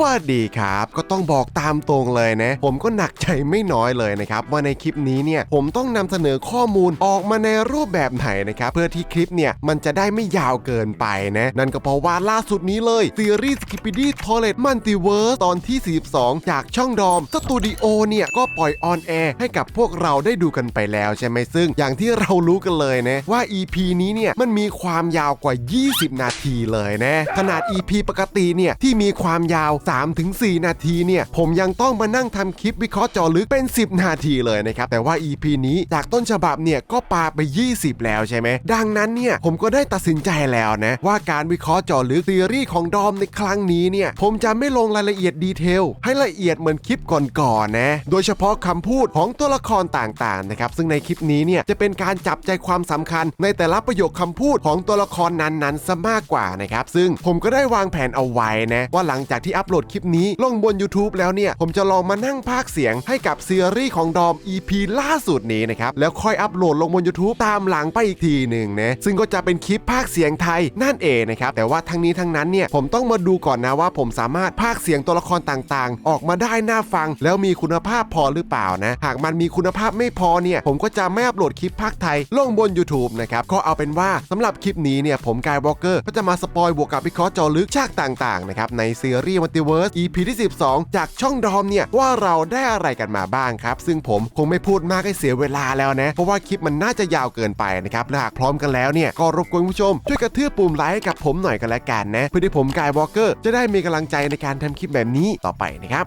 วัสดีครับ ก็ต้องบอกตามตรงเลยนะ ผมก็หนักใจไม่น้อยเลยนะครับ ว่าในคลิปนี้เนี่ยผมต้องนำเสนอข้อมูลออกมาในรูปแบบไหนนะครับ เพื่อที่คลิปเนี่ยมันจะได้ไม่ยาวเกินไปนะ นั่นก็เพราะว่าล่าสุดนี้เลยซีรีส์ Skibidi Toilet Multiverse ตอนที่ 42 จากช่องดอมสตูดิโอเนี่ยก็ปล่อยออนแอร์ให้กับพวกเราได้ดูกันไปแล้วใช่ไหมซึ่ง อย่างที่เรารู้กันเลยนะว่า EP นี้เนี่ยมันมีความยาวกว่า 20 นาทีเลยนะขนาด EP ปกติเนี่ยที่มีความยาว3-4 นาทีเนี่ย ผมยังต้องมานั่งทำคลิปวิเคราะห์จอลึกเป็น 10 นาทีเลยนะครับ แต่ว่า EP นี้จากต้นฉบับเนี่ยก็ปาไป 20 แล้วใช่ไหม ดังนั้นเนี่ย ผมก็ได้ตัดสินใจแล้วนะ ว่าการวิเคราะห์จอลึกซีรีส์ของดอมในครั้งนี้เนี่ย ผมจะไม่ลงรายละเอียดดีเทล ให้ละเอียดเหมือนคลิปก่อนๆนะ โดยเฉพาะคำพูดของตัวละครต่างๆนะครับซึ่งในคลิปนี้เนี่ยจะเป็นการจับใจความสำคัญ ในแต่ละประโยคคำพูดของตัวละครนั้นๆซะมากกว่านะครับซึ่งผมก็ได้วางแผนเอาไว้นะว่าหลังจากที่อัปโหลดคลิปนี้ลงบน YouTube แล้วเนี่ย ผมจะลองมานั่งพากเสียงให้กับซีรีส์ของดอม EP ล่าสุดนี้นะครับ แล้วค่อยอัปโหลดลงบน YouTube ตามหลังไปอีกทีหนึ่งนะซึ่งก็จะเป็นคลิปพากเสียงไทยนั่นเองนะครับแต่ว่าทั้งนี้ทั้งนั้นเนี่ยผมต้องมาดูก่อนนะว่า ผมสามารถพากเสียงตัวละครต่างๆ ออกมาได้น่าฟัง แล้วมีคุณภาพพอหรือเปล่านะ หากมันมีคุณภาพไม่พอเนี่ย ผมก็จะไม่อัปโหลดคลิปพากไทยลงบน YouTube นะครับก็เอาเป็นว่าสำหรับคลิปนี้เนี่ยผมกายวอลเกอร์ก็จะมาสปอยบวกกับวิเคราะห์จอลึกฉากต่างๆนะครับในซีรีส์มัลติเวิร์ส EP ที่ 12 จากช่องดอมเนี่ยว่าเราได้อะไรกันมาบ้างครับ ซึ่งผมคงไม่พูดมากให้เสียเวลาแล้วนะ เพราะว่าคลิปมันน่าจะยาวเกินไปนะครับและหากพร้อมกันแล้วเนี่ยก็รบกวนผู้ชม ช่วยกระทืบปุ่มไลค์ให้กับผมหน่อยกันละกันนะเพื่อที่ผมกายวอลเกอร์จะได้มีกำลังใจในการทำคลิปแบบนี้ต่อไปนะครับ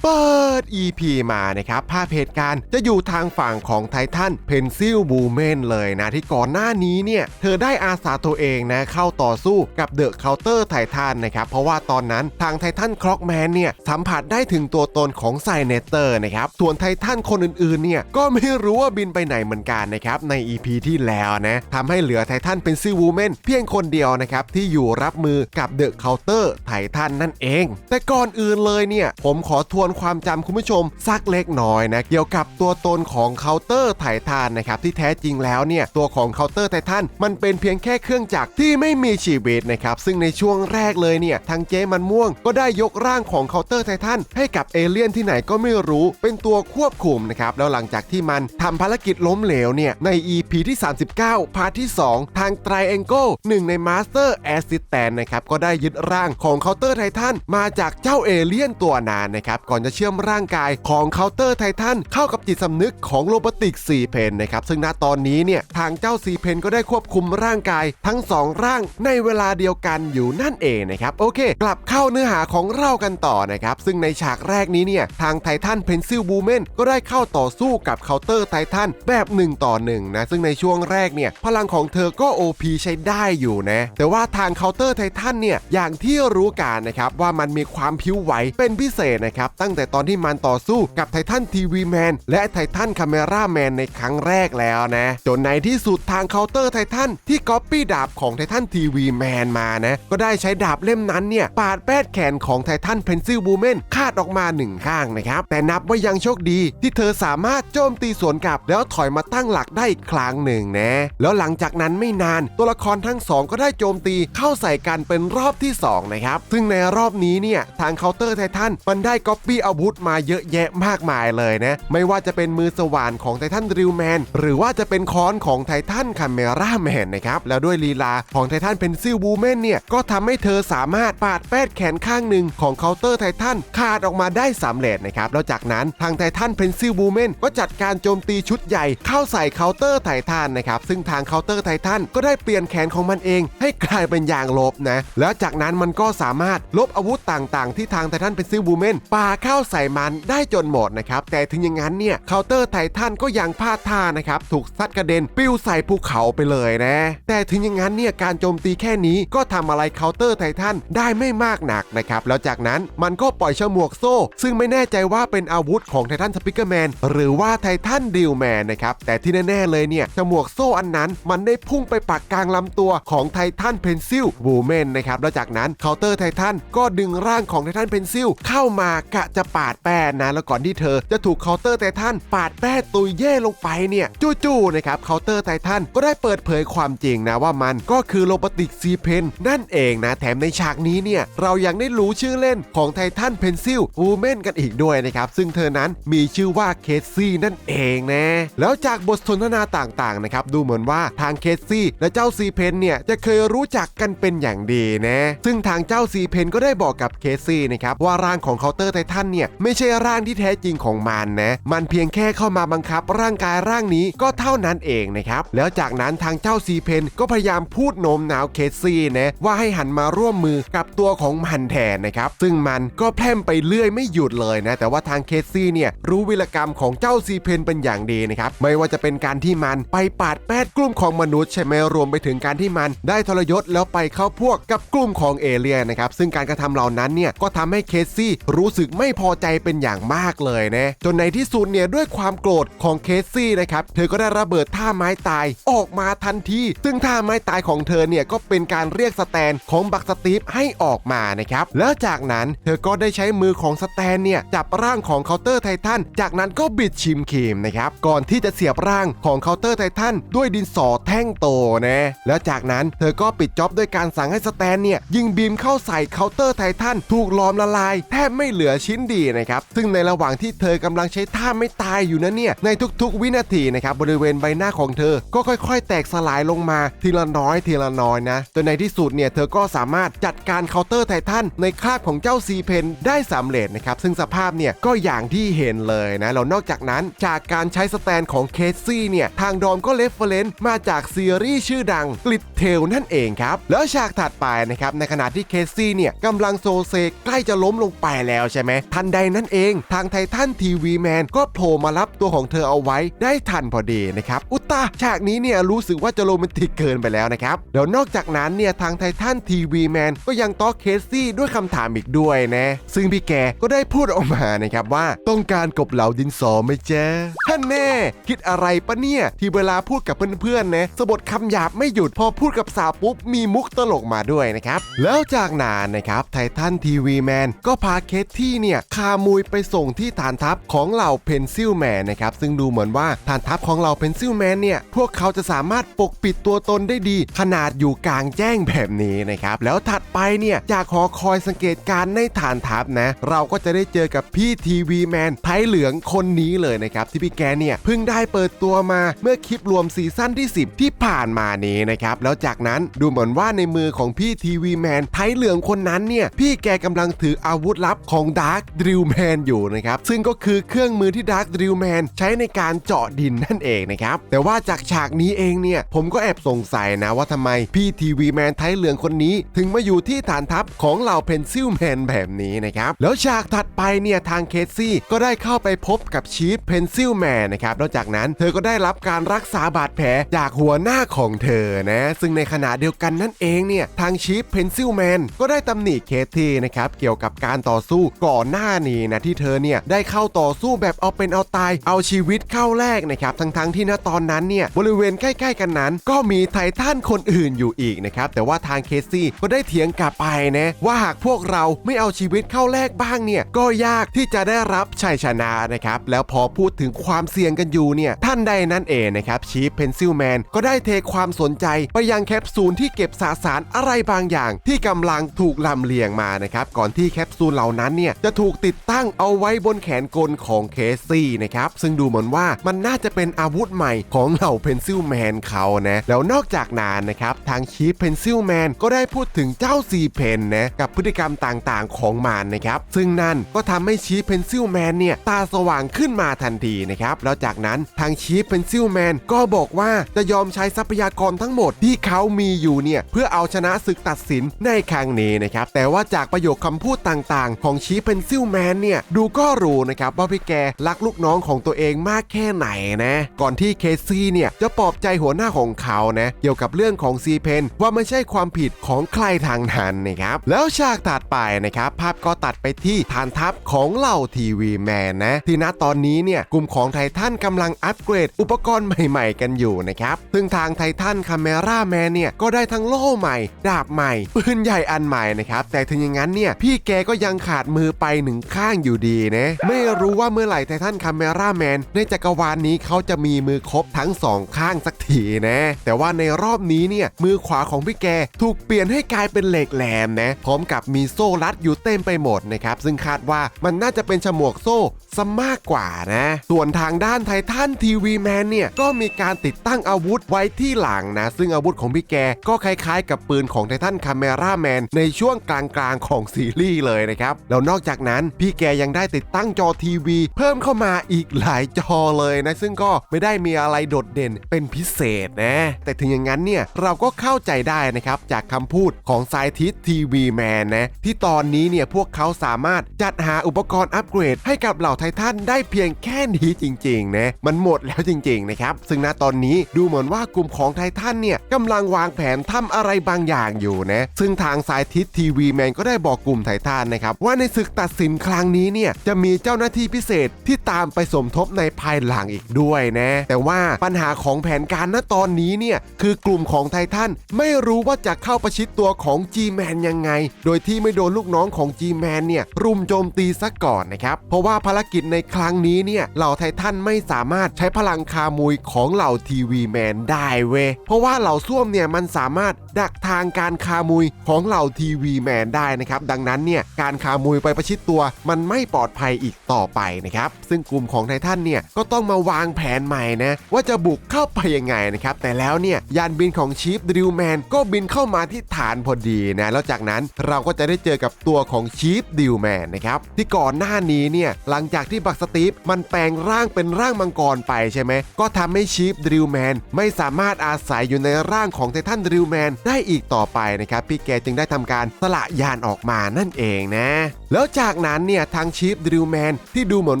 เปิด EP มานะครับ ภาพเหตุการณ์จะอยู่ทางฝั่งของไททันเพนซิลบูเมนเลยนะ ที่ก่อนหน้านี้เนี่ย เธอได้อาสาตัวเองนะ เข้าต่อสู้กับเดอะเคาน์เตอร์ไททันนะครับ เพราะว่าตอนนั้นทางไททันคล็อกแมนเนี่ย สัมผัสได้ถึงตัวตนของไซเนเตอร์นะครับ ส่วนไททันคนอื่นๆเนี่ย ก็ไม่รู้ว่าบินไปไหนเหมือนกันนะครับ ใน EP ที่แล้วนะทำให้เหลือไททันเพนซิลบูเมนเพียงคนเดียวนะครับที่อยู่รับมือกับเดอะเคาน์เตอร์ไททันนั่นเอง แต่ก่อนอื่นเลยเนี่ยผมขอทวนความจำคุณผู้ชมสักเล็กน้อยนะเกี่ยวกับตัวตนของเคาน์เตอร์ไททันนะครับที่แท้จริงแล้วเนี่ยตัวของเคาน์เตอร์ไททันมันเป็นเพียงแค่เครื่องจักรที่ไม่มีชีวิตนะครับซึ่งในช่วงแรกเลยเนี่ยทางเจมันม่วง ก็ได้ยกร่างของเคาน์เตอร์ไททันให้กับเอเลี่ยนที่ไหนก็ไม่รู้เป็นตัวควบคุมนะครับแล้วหลังจากที่มันทำภารกิจล้มเหลวเนี่ยใน EP ที่ 39 พาร์ทที่ 2 ทางไตรแองเกิลหนึ่งในมาสเตอร์แอสซิสแตนนะครับก็ได้ยึดร่างของเคาน์เตอร์ไททันมาจากเจ้าเอเลี่ยนตัวนานนะครับก่อนจะเชื่อมร่างกายของเคาน์เตอร์ไททันเข้ากับจิตสำนึกของโรบอติก4เพนนะครับซึ่งณตอนนี้เนี่ยทางเจ้า4เพนก็ได้ควบคุมร่างกายทั้ง 2 ร่างในเวลาเดียวกันอยู่นั่นเองนะครับโอเค กลับเข้าเนื้อหาของเรากันต่อนะครับซึ่งในฉากแรกนี้เนี่ยทางไททันเพนซิลบูเมนก็ได้เข้าต่อสู้กับเคาน์เตอร์ไททันแบบ1ต่อ1นะซึ่งในช่วงแรกเนี่ยพลังของเธอก็ OP ใช้ได้อยู่นะแต่ว่าทางเคาน์เตอร์ไททันเนี่ยอย่างที่รู้กันนะครับว่ามันมีความผิวไหวเป็นพิเศษนะครับตั้งแต่ตอนที่มันต่อสู้กับไททันทีวีแมนและไททันคาเมราแมนในครั้งแรกแล้วนะ จนในที่สุดทางเคาน์เตอร์ไททันที่ก๊อปปี้ดาบของไททันทีวีแมนมานะ ก็ได้ใช้ดาบเล่มนั้นเนี่ย ปาดแปดแขนของไททันเพนซิลบูเมนขาดออกมาหนึ่งข้างนะครับ แต่นับว่ายังโชคดีที่เธอสามารถโจมตีสวนกลับ แล้วถอยมาตั้งหลักได้อีกครั้งหนึ่งนะ แล้วหลังจากนั้นไม่นานตัวละครทั้งสองก็ได้โจมตีเข้าใส่กันเป็นรอบที่สองนะครับซึ่งในรอบนี้เนี่ยทางเคาน์เตอร์ไททันมันได้ก๊อปปี้อาวุธมาเยอะแยะมากมายเลยนะ ไม่ว่าจะเป็นมือสว่านของไททันริวแมนหรือว่าจะเป็นค้อนของไททันคาเมราแมนนะครับ แล้วด้วยลีลาของไททันเพนซิลบูแมนเนี่ย ก็ทำให้เธอสามารถปาดแปดแขนข้างหนึ่งของเคาน์เตอร์ไททันขาดออกมาได้สำเร็จนะครับ แล้วจากนั้นทางไททันเพนซิลบูแมนก็จัดการโจมตีชุดใหญ่เข้าใส่เคาน์เตอร์ไททันนะครับ ซึ่งทางเคาน์เตอร์ไททันก็ได้เปลี่ยนแขนของมันเอง ให้กลายเป็นยางลบนะ แล้วจากนั้นมันก็สามารถลบอาวุธต่างๆ ที่ทางไททันเพนซิลบูแมนปาเข้าาใส่มันได้จนหมดนะครับ แต่ถึงอย่างนั้นเนี่ยเคาน์เตอร์ไททันก็ยังพลาดท่านะครับ ถูกซัดกระเด็นปิ้วใส่ภูเขาไปเลยนะ แต่ถึงอย่างนั้นเนี่ยการโจมตีแค่นี้ก็ทำอะไรเคาน์เตอร์ไททันได้ไม่มากหนักนะครับ แล้วจากนั้นมันก็ปล่อยฉมวกโซ่ ซึ่งไม่แน่ใจว่าเป็นอาวุธของไททันสปิเกอร์แมนหรือว่าไททันดิวแมนนะครับ แต่ที่แน่ ๆ เลยเนี่ยฉมวกโซ่อันนั้น มันได้พุ่งไปปักกลางลำตัวของไททันเพนซิลบูแมนนะครับแล้วจากนั้นเคาน์เตอร์ไททันก็ดึงร่างของไททันเพนซิลเข้ามากะจะปาดแป้นะ แล้วก่อนที่เธอจะถูกเคาน์เตอร์ไททันปาดแป้ตุยเย่ลงไปเนี่ยจู่ๆนะครับเคาน์เตอร์ไททันก็ได้เปิดเผยความจริงนะว่ามันก็คือโลบอติกซีเพนนั่นเองนะแถมในฉากนี้เนี่ยเรายังได้รู้ชื่อเล่นของไททันเพนซิลวูแมนกันอีกด้วยนะครับซึ่งเธอนั้นมีชื่อว่าเคสซี่นั่นเองนะแล้วจากบทสนทนาต่างๆนะครับดูเหมือนว่าทางเคสซี่และเจ้าซีเพนเนี่ยจะเคยรู้จักกันเป็นอย่างดีนะซึ่งทางเจ้าซีเพนก็ได้บอกกับเคสซี่นะครับว่าร่างของเคาน์เตอร์ไททันเนี่ยไม่ใช่ร่างที่แท้จริงของมันนะ มันเพียงแค่เข้ามาบังคับร่างกายร่างนี้ก็เท่านั้นเองนะครับ แล้วจากนั้นทางเจ้าซีเพนก็พยายามพูดโน้มน้าวเคซี่นะว่าให้หันมาร่วมมือกับตัวของมันแทนนะครับ ซึ่งมันก็แพร่มไปเรื่อยไม่หยุดเลยนะ แต่ว่าทางเคซี่เนี่ยรู้วิรกรรมของเจ้าซีเพนเป็นอย่างดีนะครับ ไม่ว่าจะเป็นการที่มันไปปาดแปดกลุ่มของมนุษย์ใช่ไหมรวมไปถึงการที่มันได้ทรยศแล้วไปเข้าพวกกับกลุ่มของเอเลียนนะครับ ซึ่งการกระทำเหล่านั้นเนี่ยก็ทำให้เคซี่รู้สึกไม่พอใจเป็นอย่างมากเลยนะจนในที่สุดเนี่ยด้วยความโกรธของเคสซี่นะครับเธอก็ได้ระเบิดท่าไม้ตายออกมาทันที ซึ่งท่าไม้ตายของเธอเนี่ยก็เป็นการเรียกสแตนของบักสตีฟให้ออกมานะครับแล้วจากนั้นเธอก็ได้ใช้มือของสแตนเนี่ยจับร่างของเคาน์เตอร์ไททันจากนั้นก็บิดชิมครีมนะครับก่อนที่จะเสียบร่างของเคาน์เตอร์ไททันด้วยดินสอแท่งโตนะแล้วจากนั้นเธอก็ปิดจ็อบด้วยการสั่งให้สแตนเนี่ยยิงบีมเข้าใส่เคาน์เตอร์ไททันถูกล้อมละลาย แทบไม่เหลือชิ้นดีนะครับซึ่งในระหว่างที่เธอกำลังใช้ท่าไม่ตายอยู่นั้นเนี่ยในทุกๆ วินาทีนะครับบริเวณใบหน้าของเธอก็ค่อย ๆ แตกสลายลงมาทีละน้อยทีละน้อยนะจนในที่สุดเนี่ยเธอก็สามารถจัดการเคาน์เตอร์ไททันในคราบของเจ้าซีเพนได้สำเร็จนะครับซึ่งสภาพเนี่ยก็อย่างที่เห็นเลยนะแล้วนอกจากนั้นจากการใช้สแตนของเคซี่เนี่ยทางดอมก็เลฟเฟรนซ์มาจากซีรีส์ชื่อดังกลิดเทลนั่นเองครับแล้วฉากถัดไปนะครับในขณะที่เคซี่เนี่ยกำลังโซเซใกล้จะล้มลงไปแล้วใช่ไหมทันใดนั้นเอง ทางไททันทีวีแมนก็โผล่มารับตัวของเธอเอาไว้ได้ทันพอดีนะครับ อุตตาฉากนี้เนี่ยรู้สึกว่าจะโรแมนติกเกินไปแล้วนะครับเดี๋ยวนอกจากนั้นเนี่ยทางไททันทีวีแมนก็ยังต้อเคสซี่ด้วยคำถามอีกด้วยนะ ซึ่งพี่แกก็ได้พูดออกมานะครับว่าต้องการกบเหลาดินสอไหมแจ๊ท่านแน่ คิดอะไรปะเนี่ย ที่เวลาพูดกับเพื่อนๆนะสะบดคำหยาบไม่หยุดพอพูดกับสาวปุ๊บ มีมุกตลกมาด้วยนะครับ แล้วจากนั้นนะครับไททันทีวีแมนก็พาเคสที่เนี่ยคามุยไปส่งที่ฐานทัพของเหล่าเพนซิลแมนนะครับซึ่งดูเหมือนว่าฐานทัพของเหล่าเพนซิลแมนเนี่ยพวกเขาจะสามารถปกปิดตัวตนได้ดี ขนาดอยู่กลางแจ้งแบบนี้นะครับแล้วถัดไปเนี่ยจากหอคอยสังเกตการณ์ในฐานทัพนะเราก็จะได้เจอกับพี่ทีวีแมนไทยเหลืองคนนี้เลยนะครับที่พี่แกเนี่ยเพิ่งได้เปิดตัวมาเมื่อคลิปรวมซีซั่นที่ 10 ที่ผ่านมานี้นะครับแล้วจากนั้นดูเหมือนว่าในมือของพี่ทีวีแมนไทยเหลืองคนนั้นเนี่ยพี่แกกำลังถืออาวุธลับของดาร์คดริลแมนอยู่นะครับ ซึ่งก็คือเครื่องมือที่ดาร์คดริลแมนใช้ในการเจาะดินนั่นเองนะครับ แต่ว่าจากฉากนี้เองเนี่ย ผมก็แอบสงสัยนะว่าทำไมพี่ทีวีแมนไทยเหลืองคนนี้ ถึงมาอยู่ที่ฐานทัพของเหล่าเพนซิลแมนแบบนี้นะครับ แล้วฉากถัดไปเนี่ยทางเคซี่ก็ได้เข้าไปพบกับชีฟเพนซิลแมนนะครับแล้วจากนั้นเธอก็ได้รับการรักษาบาดแผลจากหัวหน้าของเธอนะซึ่งในขณะเดียวกันนั่นเองเนี่ยทางชีฟเพนซิลแมนก็ได้ตำหนิเคที่นะครับเกี่ยวกับการต่อสู้ก่อนหน้านี้นะที่เธอเนี่ยได้เข้าต่อสู้แบบเอาเป็นเอาตายเอาชีวิตเข้าแลกนะครับทั้งๆที่ณตอนนั้นเนี่ยบริเวณใกล้ ๆ กันนั้น ก็มีไททันคนอื่นอยู่อีกนะครับแต่ว่าทางเคซี่ก็ได้เถียงกลับไปนะว่าหากพวกเราไม่เอาชีวิตเข้าแลกบ้างเนี่ยก็ยากที่จะได้รับชัยชนะนะครับแล้วพอพูดถึงความเสี่ยงกันอยู่เนี่ยท่านใดนั่นเองนะครับชีฟเพนซิลแมนก็ได้เทความสนใจไปยังแคปซูลที่เก็บสสารอะไรบางอย่าง ที่กำลังถูกลำเลียงมานะครับก่อนที่แคปซูลเหล่านั้นเนี่ยจะถูกูกติดตั้งเอาไว้บนแขนกลของเคสซี่นะครับ ซึ่งดูเหมือนว่ามันน่าจะเป็นอาวุธใหม่ของเหล่าเพนซิลแมนเขานะ แล้วนอกจากนั้นนะครับ ทางชีฟเพนซิลแมนก็ได้พูดถึงเจ้าซีเพนนะ กับพฤติกรรมต่างๆ ของมันนะครับ ซึ่งนั่นก็ทำให้ชีฟเพนซิลแมนเนี่ย ตาสว่างขึ้นมาทันทีนะครับ แล้วจากนั้นทางชีฟเพนซิลแมนก็บอกว่าจะยอมใช้ทรัพยากรทั้งหมดที่เขามีอยู่เนี่ยเพื่อเอาชนะศึกตัดสินในครั้งนี้นะครับแต่ว่าจากประโยคคำพูดต่างๆ ของชีฟเพนซิิลแมนเนี่ย ดูก็รู้นะครับว่าพี่แกรักลูกน้องของตัวเองมากแค่ไหนนะ ก่อนที่เคซี่เนี่ยจะปลอบใจหัวหน้าของเขานะเกี่ยวกับเรื่องของซีเพนว่าไม่ใช่ความผิดของใครทางนั้นนะครับ แล้วฉากถัดไปนะครับ ภาพก็ตัดไปที่ฐานทัพของเหล่าทีวีแมนนะที่ณตอนนี้เนี่ยกลุ่มของไททันกำลังอัปเกรด อุปกรณ์ใหม่ ๆ กันอยู่นะครับซึ่งทางไททันคาเมราแมนเนี่ยก็ได้ทั้งโล่ใหม่ ดาบใหม่ปืนใหญ่อันใหม่นะครับแต่ถึงอย่างนั้นเนี่ยพี่แกก็ยังขาดมือไปหนึ่งข้างอยู่ดีนะ ไม่รู้ว่าเมื่อไหร่ไททันคาเมราแมนในจักรวาลนี้เขาจะมีมือครบทั้งสองข้างสักทีนะ แต่ว่าในรอบนี้เนี่ยมือขวาของพี่แกถูกเปลี่ยนให้กลายเป็นเหล็กแหลมนะ พร้อมกับมีโซ่รัดอยู่เต็มไปหมดนะครับซึ่งคาดว่ามันน่าจะเป็นฉมวกโซ่ซะมากกว่านะ ส่วนทางด้านไททันทีวีแมนเนี่ยก็มีการติดตั้งอาวุธไว้ที่หลังนะ ซึ่งอาวุธของพี่แกก็คล้ายๆ กับปืนของไททันคาเมราแมนในช่วงกลางๆของซีรีส์เลยนะครับแล้วนอกจากนั้นพี่แกยังได้ติดตั้งจอทีวี เพิ่มเข้ามาอีกหลายจอเลยนะ ซึ่งก็ไม่ได้มีอะไรโดดเด่นเป็นพิเศษนะ แต่ถึงอย่างนั้นเนี่ยเราก็เข้าใจได้นะครับ จากคำพูดของไซทิสทีวีแมนนะ ที่ตอนนี้เนี่ยพวกเขาสามารถจัดหาอุปกรณ์อัปเกรด ให้กับเหล่าไททันได้เพียงแค่นี้จริงๆนะมันหมดแล้วจริงๆนะครับซึ่งณตอนนี้ดูเหมือนว่ากลุ่มของไททันเนี่ยกำลังวางแผนทำอะไรบางอย่างอยู่นะซึ่งทางไซทิสทีวีแมนก็ได้บอกกลุ่มไททันนะครับว่าในศึกตัดสินครั้งนี้เนี่ยจะมีเจ้าหน้าที่พิเศษที่ตามไปสมทบในภายหลังอีกด้วยนะ แต่ว่าปัญหาของแผนการณตอนนี้เนี่ยคือกลุ่มของไททันไม่รู้ว่าจะเข้าประชิดตัวของ G-Man ยังไง โดยที่ไม่โดนลูกน้องของ G-Man เนี่ยรุมโจมตีซะก่อนนะครับ เพราะว่าภารกิจในครั้งนี้เนี่ยเหล่าไททันไม่สามารถใช้พลังคามุยของเหล่าทีวีแมนได้เว้ยเพราะว่าเหล่าส้วมเนี่ยมันสามารถดักทางการคามุยของเหล่าทีวีแมนได้นะครับดังนั้นเนี่ยการคามุยไปประชิดตัวตัวมันไม่ปลอดภัยอีกต่อไปนะครับ ซึ่งกลุ่มของไททันเนี่ยก็ต้องมาวางแผนใหม่นะว่าจะบุกเข้าไปยังไงนะครับแต่แล้วเนี่ยยานบินของชีฟดริวแมนก็บินเข้ามาที่ฐานพอดีนะแล้วจากนั้นเราก็จะได้เจอกับตัวของชีฟดิวแมนนะครับที่ก่อนหน้านี้เนี่ยหลังจากที่บักสตีฟมันแปลงร่างเป็นร่างมังกรไปใช่ไหมก็ทำให้ชีฟดริวแมนไม่สามารถอาศัยอยู่ในร่างของไททันดริวแมนได้อีกต่อไปนะครับพี่แกจึงได้ทำการสละยานออกมานั่นเองนะ แล้วจากนั้นเนี่ยทางชีฟดริวแมนที่ดูเหมือน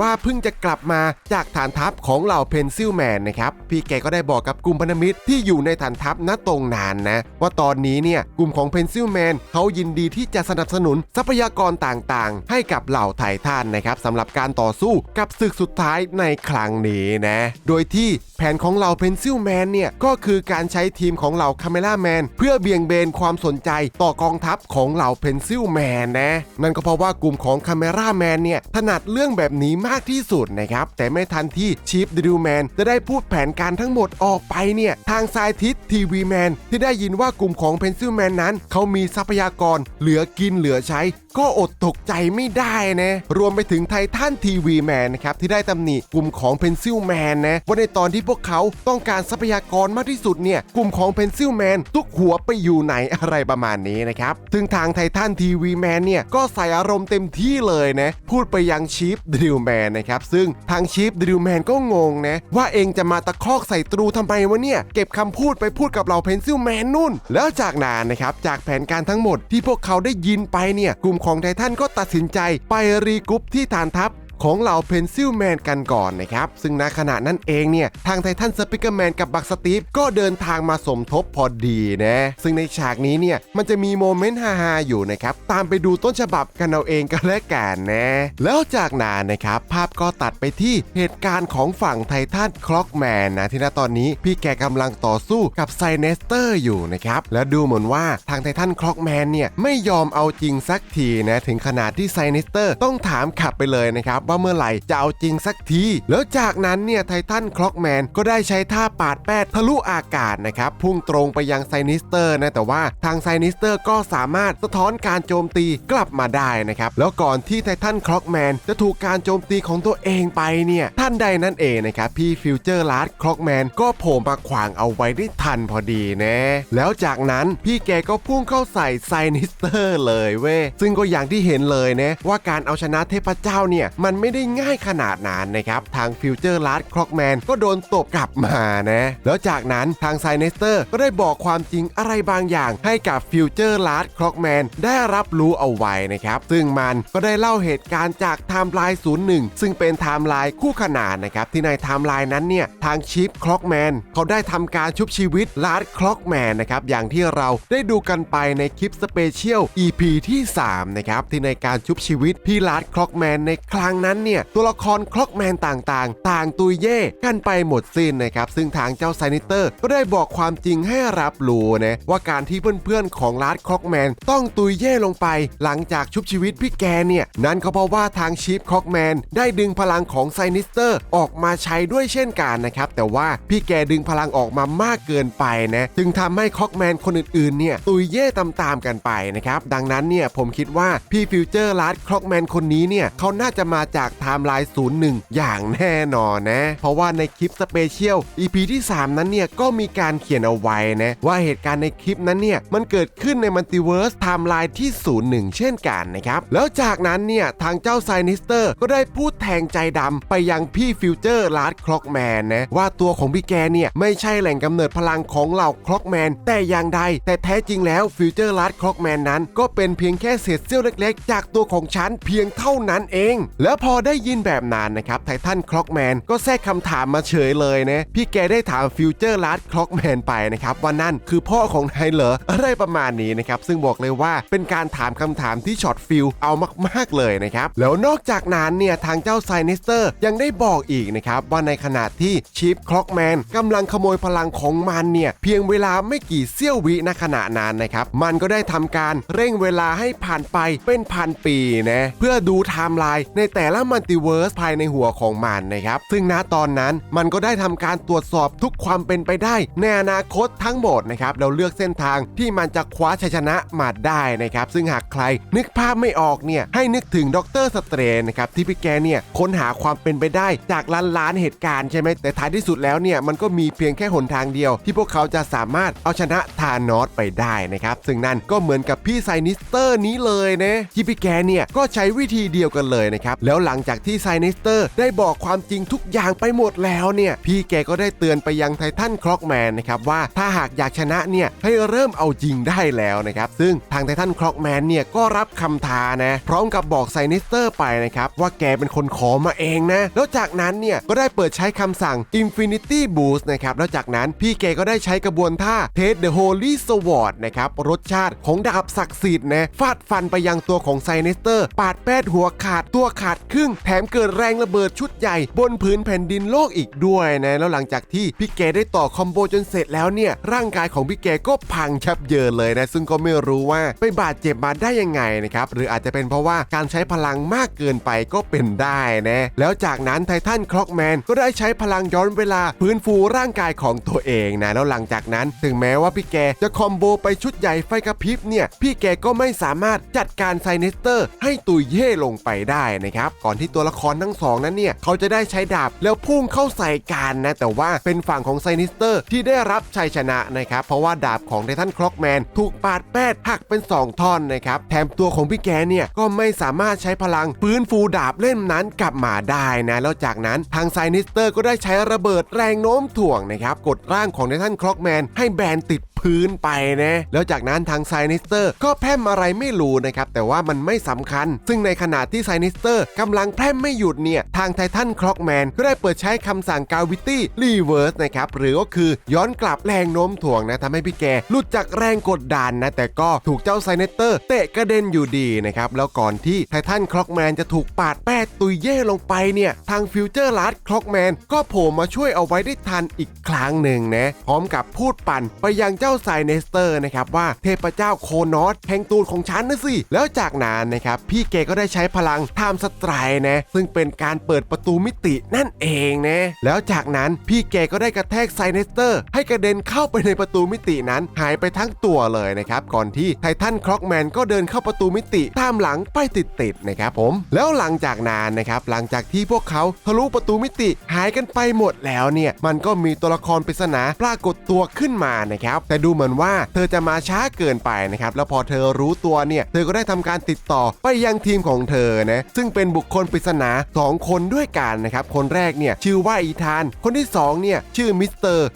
ว่าเพิ่งจะกลับมาจากฐานทัพของเหล่าเพนซิลแมนนะครับ พี่แกก็ได้บอกกับกลุ่มพันธมิตรที่อยู่ในฐานทัพณตรงนั้นนะ ว่าตอนนี้เนี่ยกลุ่มของเพนซิลแมนเขายินดีที่จะสนับสนุนทรัพยากรต่างๆ ให้กับเหล่าไททันนะครับสำหรับการต่อสู้กับศึกสุดท้ายในครั้งนี้นะ โดยที่แผนของเหล่าเพนซิลแมนเนี่ยก็คือการใช้ทีมของเหล่าคาเมล่าแมนเพื่อเบี่ยงเบนความสนใจต่อกองทัพของเหล่าเพนซิลแมนนะนั่นก็เพราะว่ากลุ่มของคาเมล่าแมนเนี่ยถนัดเรื่องแบบนี้มากที่สุดนะครับ แต่ไม่ทันที่ชีฟดิวแมนจะได้พูดแผนการทั้งหมดออกไปเนี่ย ทางไซทิสทีวีแมนที่ได้ยินว่ากลุ่มของเพนซิลแมนนั้น เขามีทรัพยากรเหลือกินเหลือใช้ ก็อดตกใจไม่ได้นะ รวมไปถึงไททันทีวีแมนนะครับ ที่ได้ตำหนิกลุ่มของเพนซิลแมนนะว่าในตอนที่พวกเขาต้องการทรัพยากรมากที่สุดเนี่ยกลุ่มของเพนซิลแมนทุกหัวไปอยู่ไหนอะไรประมาณนี้นะครับซึ่งทางไททันทีวีแมนเนี่ยก็ใส่อารมณ์เต็มที่เลยนะ พูดไปยังชีฟดิวแมนนะครับ ซึ่งทางชีฟดิวแมนก็งงนะ ว่าเองจะมาตะคอกใส่ตรูทำไมวะเนี่ย เก็บคำพูดไปพูดกับเราเพนซิลแมนนู่น แล้วจากนั้นนะครับ จากแผนการทั้งหมดที่พวกเขาได้ยินไปเนี่ย กลุ่มของไททันก็ตัดสินใจไปรีกรุ๊ปที่ฐานทัพ ของเหล่าเพนซิลแมนกันก่อนนะครับ ซึ่งณขณะนั้นเองเนี่ย ทางไททันสปิเกอร์แมนกับบักสตีฟก็เดินทางมาสมทบพอดีนะ ซึ่งในฉากนี้เนี่ย มันจะมีโมเมนต์ฮาๆ อยู่นะครับ ตามไปดูต้นฉบับกันเอาเองก็แล้วกันนะ แล้วจากนั้นนะครับ ภาพก็ตัดไปที่เหตุการณ์ของฝั่งไททันคล็อกแมนนะ ที่ณตอนนี้พี่แกกำลังต่อสู้กับไซเนสเตอร์อยู่นะครับ และดูเหมือนว่าทางไททันคล็อกแมนเนี่ยไม่ยอมเอาจริงสักทีนะ ถึงขนาดที่ไซเนสเตอร์ต้องถามขับไปเลยนะครับว่าเมื่อไหร่จะเอาจริงสักที แล้วจากนั้นเนี่ยไททันคล็อกแมนก็ได้ใช้ท่าปาดแปดทะลุอากาศนะครับพุ่งตรงไปยังไซนิสเตอร์นะแต่ว่าทางไซนิสเตอร์ก็สามารถสะท้อนการโจมตีกลับมาได้นะครับแล้วก่อนที่ไททันคล็อกแมนจะถูกการโจมตีของตัวเองไปเนี่ยท่านใดนั่นเองนะครับพี่ฟิวเจอร์ลาร์ดคล็อกแมนก็โผล่มาขวางเอาไว้ได้ทันพอดีนะแล้วจากนั้นพี่แกก็พุ่งเข้าใส่ไซนิสเตอร์เลยเว้ยซึ่งก็อย่างที่เห็นเลยนะว่าการเอาชนะเทพเจ้าเนี่ยมันไม่ได้ง่ายขนาดนั้นนะครับ ทางฟิวเจอร์ลาร์ดคล็อกแมนก็โดนตบกลับมานะ แล้วจากนั้นทางไซเนสเตอร์ก็ได้บอกความจริงอะไรบางอย่าง ให้กับฟิวเจอร์ลาร์ดคล็อกแมนได้รับรู้เอาไว้นะครับ ซึ่งมันก็ได้เล่าเหตุการณ์จากไทม์ไลน์ 01 ซึ่งเป็นไทม์ไลน์คู่ขนานนะครับ ที่ในไทม์ไลน์นั้นเนี่ยทางชิปคล็อกแมนเขาได้ทำการชุบชีวิตลาร์ดคล็อกแมนนะครับ อย่างที่เราได้ดูกันไปในคลิปสเปเชียล EP ที่ 3 นะครับ ที่ในการชุบชีวิตพี่ลาร์ดคล็อกแมนในครั้งนั้นนั้นเนี่ยตัวละครคล็อกแมนต่างๆ ต่างตุยเย่กันไปหมดสิ้นนะครับซึ่งทางเจ้าไซนิเตอร์ก็ได้บอกความจริงให้รับรู้นะว่าการที่เพื่อนๆของลาร์ดคล็อกแมนต้องตุยเย่ลงไป หลังจากชุบชีวิตพี่แกเนี่ยนั่นก็เพราะว่าทางชีฟคล็อกแมนได้ดึงพลังของไซนิสเตอร์ออกมาใช้ด้วยเช่นกันนะครับแต่ว่าพี่แกดึงพลังออกมามากเกินไปนะจึงทำให้คล็อกแมนคนอื่นๆเนี่ยตุยเย่ตามๆกันไปนะครับดังนั้นเนี่ยผมคิดว่าพี่ฟิวเจอร์ลาร์ดคล็อกแมนคนนี้เนี่ยเขาน่าจะมาจากากไทม์ไลน์ศูนย์หนึ่งอย่างแน่นอนนะ เพราะว่าในคลิปสเปเชียล EP ที่ 3 นั้นเนี่ยก็มีการเขียนเอาไว้นะ ว่าเหตุการณ์ในคลิปนั้นเนี่ยมันเกิดขึ้นในมัลติเวิร์สไทม์ไลน์ที่ศูนย์หนึ่งเช่นกันนะครับ แล้วจากนั้นเนี่ยทางเจ้าไซนิสเตอร์ก็ได้พูดแทงใจดำไปยังพี่ฟิวเจอร์ลาร์ดคล็อกแมนนะว่าตัวของพี่แกเนี่ยไม่ใช่แหล่งกำเนิดพลังของเหล่าคล็อกแมนแต่อย่างใด แต่แท้จริงแล้วฟิวเจอร์ลาร์ดคล็อกแมนนั้น ก็เป็นเพียงแค่เศษเสี้ยวเล็กๆ จากตัวของฉันเพียงเท่านั้นเอง แล้วพอได้ยินแบบนั้นนะครับไททันคล็อกแมนก็แทรกคำถามมาเฉยเลยนะพี่แกได้ถามฟิวเจอร์ลาร์ดคล็อกแมนไปนะครับว่านั่นคือพ่อของนายเหรออะไรประมาณนี้นะครับซึ่งบอกเลยว่าเป็นการถามคำถามที่ช็อตฟิลเอามาก ๆ เลยนะครับแล้วนอกจากนั้นเนี่ยทางเจ้าไซนิสเตอร์ยังได้บอกอีกนะครับว่าในขณะที่ชีฟคล็อกแมนกำลังขโมยพลังของมันเนี่ยเพียงเวลาไม่กี่เสี้ยววิณขณะนั้นนะครับมันก็ได้ทำการเร่งเวลาให้ผ่านไปเป็นพันปีนะเพื่อดูไทม์ไลน์ในแต่ละมัลติเวิร์สภายในหัวของมันนะครับ ซึ่งณตอนนั้นมันก็ได้ทำการตรวจสอบทุกความเป็นไปได้ ในอนาคตทั้งหมดนะครับเราเลือกเส้นทางที่มันจะคว้าชัยชนะมาได้นะครับ ซึ่งหากใครนึกภาพไม่ออกเนี่ยให้นึกถึงดรสเตรนนะครับที่พี่แกเนี่ยค้นหาความเป็นไปได้จากล้านล้านๆเหตุการณ์ใช่ไหมแต่ท้ายที่สุดแล้วเนี่ยมันก็มีเพียงแค่หนทางเดียว ที่พวกเขาจะสามารถเอาชนะธานอสไปได้นะครับ ซึ่งนั่นก็เหมือนกับพี่ไซนิสเตอร์นี้เลยนะที่พี่แกเนี่ยก็ใช้วิธีเดียวกันเลยนะครับแล้วหลังจากที่ไซนิสเตอร์ได้บอกความจริงทุกอย่างไปหมดแล้วเนี่ย พี่แกก็ได้เตือนไปยังไททันคล็อกแมนนะครับว่าถ้าหากอยากชนะเนี่ยให้เริ่มเอาจริงได้แล้วนะครับซึ่งทางไททันคล็อกแมนเนี่ยก็รับคำท้านะพร้อมกับบอกไซนิสเตอร์ไปนะครับว่าแกเป็นคนขอมาเองนะ แล้วจากนั้นเนี่ยก็ได้เปิดใช้คำสั่ง Infinity Boost นะครับแล้วจากนั้นพี่แกก็ได้ใช้กระบวนท่า Test the Holy Sword นะครับรสชาติของดาบศักดิ์สิทธิ์นะฟาดฟันไปยังตัวของไซนิสเตอร์ ปาดแปดหัวขาดตัวขาดครึ่ง แถมเกิดแรงระเบิดชุดใหญ่ บนพื้นแผ่นดินโลกอีกด้วยนะ แล้วหลังจากที่พี่แกได้ต่อคอมโบจนเสร็จแล้วเนี่ย ร่างกายของพี่แกก็พังชับเยินเลยนะ ซึ่งก็ไม่รู้ว่าไปบาดเจ็บมาได้ยังไงนะครับ หรืออาจจะเป็นเพราะว่าการใช้พลังมากเกินไปก็เป็นได้นะ แล้วจากนั้นไททันคล็อกแมนก็ได้ใช้พลังย้อนเวลาพื้นฟูร่างกายของตัวเองนะแล้วหลังจากนั้น ถึงแม้ว่าพี่แกจะคอมโบไปชุดใหญ่ไฟกระพริบเนี่ยพี่แกก็ไม่สามารถจัดการไซเนสเตอร์ให้ตุยเย่ลงไปได้นะครับก่อนที่ตัวละครทั้งสองนั้นเนี่ยเขาจะได้ใช้ดาบแล้วพุ่งเข้าใส่กันนะแต่ว่าเป็นฝั่งของไซนิสเตอร์ที่ได้รับชัยชนะนะครับเพราะว่าดาบของไททันคล็อกแมนถูกปาดแปดหักเป็น 2 ท่อนนะครับแถมตัวของพี่แกเนี่ยก็ไม่สามารถใช้พลังฟื้นฟูดาบเล่มนั้นกลับมาได้นะแล้วจากนั้นทางไซนิสเตอร์ก็ได้ใช้ระเบิดแรงโน้มถ่วงนะครับกดร่างของไททันคล็อกแมนให้แบนติด พื้นไปนะแล้วจากนั้นทางไซนิสเตอร์ก็แพร่มอะไรไม่รู้นะครับแต่ว่ามันไม่สำคัญ ซึ่งในขณะที่ไซนิสเตอร์กำลังแพร่มไม่หยุดเนี่ยทางไททันคล็อกแมนก็ได้เปิดใช้คำสั่งกาวิตี้รีเวิร์สนะครับหรือก็คือย้อนกลับแรงโน้มถ่วงนะทำให้พี่แกหลุดจากแรงกดดันนะแต่ก็ถูกเจ้าไซนิสเตอร์เตะกระเด็นอยู่ดีนะครับแล้วก่อนที่ไททันคล็อกแมนจะถูกปาดแป้ตุยเย่ลงไปเนี่ยทางฟิวเจอร์ลัดคล็อกแมนก็โผล่มาช่วยเอาไว้ได้ทันอีกครั้งหนึ่งนะพร้อมกับพูดปั่นไปยังเจ้า้าไซเนสเตอร์นะครับว่าเทพเจ้าโคนอสแห่งตูดของฉันนะสิ แล้วจากนั้นนะครับพี่เกก็ได้ใช้พลังไทม์สไตร์นะซึ่งเป็นการเปิดประตูมิตินั่นเองนะแล้วจากนั้นพี่เกก็ได้กระแทกไซเนสเตอร์ ให้กระเด็นเข้าไปในประตูมิตินั้นหายไปทั้งตัวเลยนะครับก่อนที่ไททันคล็อกแมนก็เดินเข้าประตูมิติตามหลังไปติดๆนะครับผม แล้วหลังจากนั้นนะครับหลังจากที่พวกเขาทะลุประตูมิติหายกันไปหมดแล้วเนี่ยมันก็มีตัวละครปริศนาปรากฏตัวขึ้นมานะครับแต่ดูเหมือนว่าเธอจะมาช้าเกินไปนะครับแล้วพอเธอรู้ตัวเนี่ยเธอก็ได้ทำการติดต่อไปยังทีมของเธอนะซึ่งเป็นบุคคลปริศนา2คนด้วยกันนะครับคนแรกเนี่ยชื่อว่าอีธาน คนที่2เนี่ยชื่อมิสเตอร์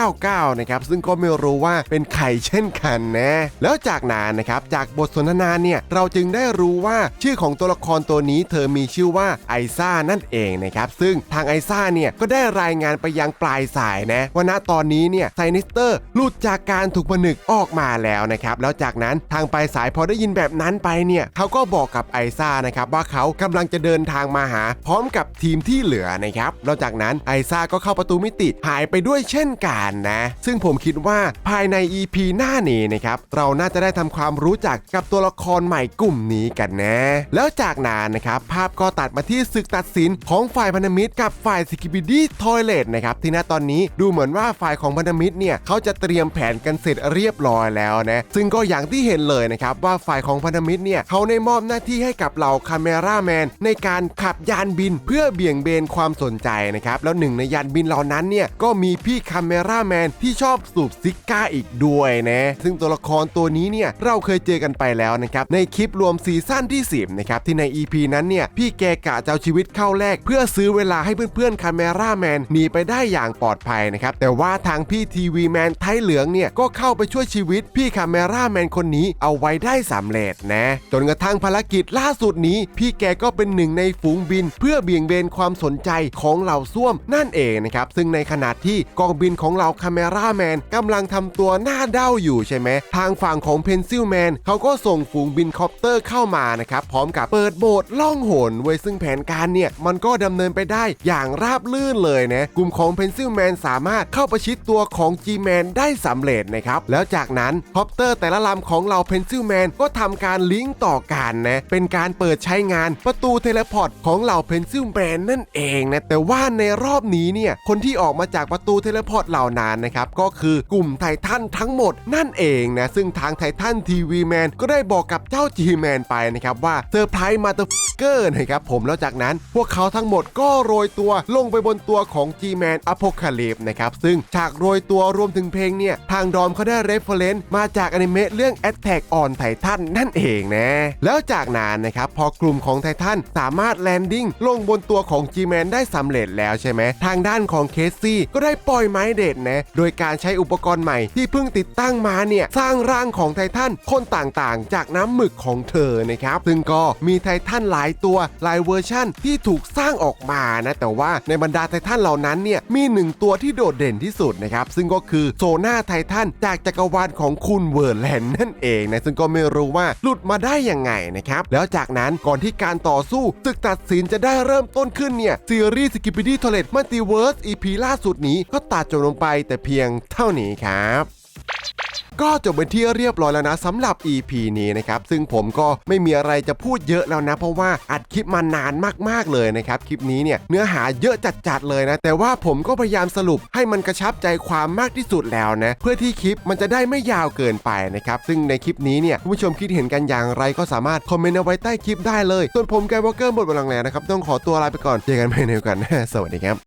099นะครับซึ่งก็ไม่รู้ว่าเป็นใครเช่นกันนะแล้วจากนั้นนะครับจากบทสนทนาเนี่ยเราจึงได้รู้ว่าชื่อของตัวละครตัวนี้ เธอมีชื่อว่าไอซ่านั่นเองนะครับซึ่งทางไอซ่าเนี่ยก็ได้รายงานไปยังปลายสายนะว่าณตอนนี้เนี่ยไซนิสเตอร์หลุดจากการถูกผนึกออกมาแล้วนะครับแล้วจากนั้นทางไปสายพอได้ยินแบบนั้นไปเนี่ยเขาก็บอกกับไอซ่านะครับว่าเขากำลังจะเดินทางมาหา พร้อมกับทีมที่เหลือนะครับแล้วจากนั้นไอซ่าก็เข้าประตูมิติหายไปด้วยเช่นกันนะ ซึ่งผมคิดว่าภายใน EP หน้านี้นะครับเราน่าจะได้ทำความรู้จักกับตัวละครใหม่กลุ่มนี้กันนะ แล้วจากนั้นนะครับภาพก็ตัดมาที่ศึกตัดสินของฝ่ายพันธมิตรกับฝ่ายสกิบิดี้ทอยเลตนะครับที่ณตอนนี้ดูเหมือนว่าฝ่ายของพันธมิตรเนี่ยเขาจะเตรียมแผนกันเสร็จเรียบร้อยแล้วนะ ซึ่งก็อย่างที่เห็นเลยนะครับว่าฝ่ายของพันธมิตรเนี่ยเขาได้มอบหน้าที่ให้กับเหล่าคาเมราแมนในการขับยานบินเพื่อเบี่ยงเบนความสนใจนะครับ แล้วหนึ่งในยานบินเหล่านั้นเนี่ยก็มีพี่คาเมราแมนที่ชอบสูบซิก้าอีกด้วยนะซึ่งตัวละครตัวนี้เนี่ยเราเคยเจอกันไปแล้วนะครับในคลิปรวมซีซั่นที่ 10นะครับที่ใน EP นั้นเนี่ยพี่แกกะจะเอาชีวิตเข้าแลกเพื่อซื้อเวลาให้เพื่อนๆคาเมราแมนหนีไปได้อย่างปลอดภัยนะครับแต่ว่าทางพี่ทีวีแมนไทยเหลืองเนี่ยก็เข้าไปช่วยชีวิตพี่คาเมราแมนคนนี้เอาไว้ได้สำเร็จนะ จนกระทั่งภารกิจล่าสุดนี้ พี่แกก็เป็นหนึ่งในฝูงบิน เพื่อเบี่ยงเบนความสนใจของเหล่าส้วมนั่นเองนะครับ ซึ่งในขณะที่กองบินของเหล่าคาเมราแมนกำลังทำตัวหน้าเด้าอยู่ใช่ไหมทางฝั่งของเพนซิลแมนเขาก็ส่งฝูงบินคอปเตอร์เข้ามานะครับพร้อมกับเปิดโบสถ์ล่องหนไว้ซึ่งแผนการเนี่ยมันก็ดำเนินไปได้อย่างราบลื่นเลยนะกลุ่มของเพนซิลแมนสามารถเข้าประชิดตัวของ G-Man ได้สำเร็จนะครับ แล้วจากนั้นคอปเตอร์แต่ละลำของเราเพนซิลแมนก็ทำการลิงก์ต่อกันนะ เป็นการเปิดใช้งานประตูเทเลพอร์ตของเหล่าเพนซิลแมนนั่นเองนะ แต่ว่าในรอบนี้เนี่ย คนที่ออกมาจากประตูเทเลพอร์ตเหล่านั้นนะครับ ก็คือกลุ่มไททันทั้งหมดนั่นเองนะ ซึ่งทางไททันทีวีแมนก็ได้บอกกับเจ้า G-Man ไปนะครับว่าเซอร์ไพรส์มาเตอร์เกอร์นะครับผมแล้วจากนั้นพวกเขาทั้งหมดก็โรยตัวลงไปบนตัวของ G-Man Apocalypse นะครับซึ่งฉากโรยตัวรวมถึงเพลงเนี่ยทางดอมเขาได้เรฟเฟรนซ์มาจากอนิเมะเรื่อง Attack on Titan นั่นเองนะ แล้วจากนั้นนะครับพอกลุ่มของไททันสามารถแลนดิ้งลงบนตัวของ G-Man ได้สำเร็จแล้วใช่ไหม ทางด้านของเคสซี่ก็ได้ปล่อยไม้เด็ดนะ โดยการใช้อุปกรณ์ใหม่ที่เพิ่งติดตั้งมาเนี่ย สร้างร่างของไททันคนต่างๆ จากน้ำหมึกของเธอนะครับ ซึ่งก็มีไททันหลายตัวหลายเวอร์ชั่นที่ถูกสร้างออกมานะแต่ว่าในบรรดาไททันเหล่านั้นเนี่ยมีหนึ่งตัวที่โดดเด่นที่สุดนะครับซึ่งก็คือโซนาไททันจากจักรวาลของคุณเวอร์แลนด์นั่นเองนะซึ่งก็ไม่รู้ว่าหลุดมาได้ยังไงนะครับ แล้วจากนั้นก่อนที่การต่อสู้ศึกตัดสินจะได้เริ่มต้นขึ้นเนี่ยซีรีส์สกิป i ดี้ทอเลตมัลติเวิร์สอีพีล่าสุดนี้ก็ตัดจบลงไปแต่เพียงเท่านี้ครับ ก็จบเป็นที่เรียบร้อยแล้วนะสำหรับ EP นี้นะครับ ซึ่งผมก็ไม่มีอะไรจะพูดเยอะแล้วนะ เพราะว่าอัดคลิปมานานมากๆเลยนะครับ คลิปนี้เนี่ยเนื้อหาเยอะจัดๆเลยนะ แต่ว่าผมก็พยายามสรุปให้มันกระชับใจความมากที่สุดแล้วนะ เพื่อที่คลิปมันจะได้ไม่ยาวเกินไปนะครับ ซึ่งในคลิปนี้เนี่ยผู้ชมคิดเห็นกันอย่างไรก็สามารถคอมเมนต์เอาไว้ใต้คลิปได้เลย ส่วนผมแกวอลเกอร์หมดเวลาแล้วนะครับต้องขอตัวลาไปก่อนเจอกันใหม่ในโอกาสหน้าสวัสดีครับ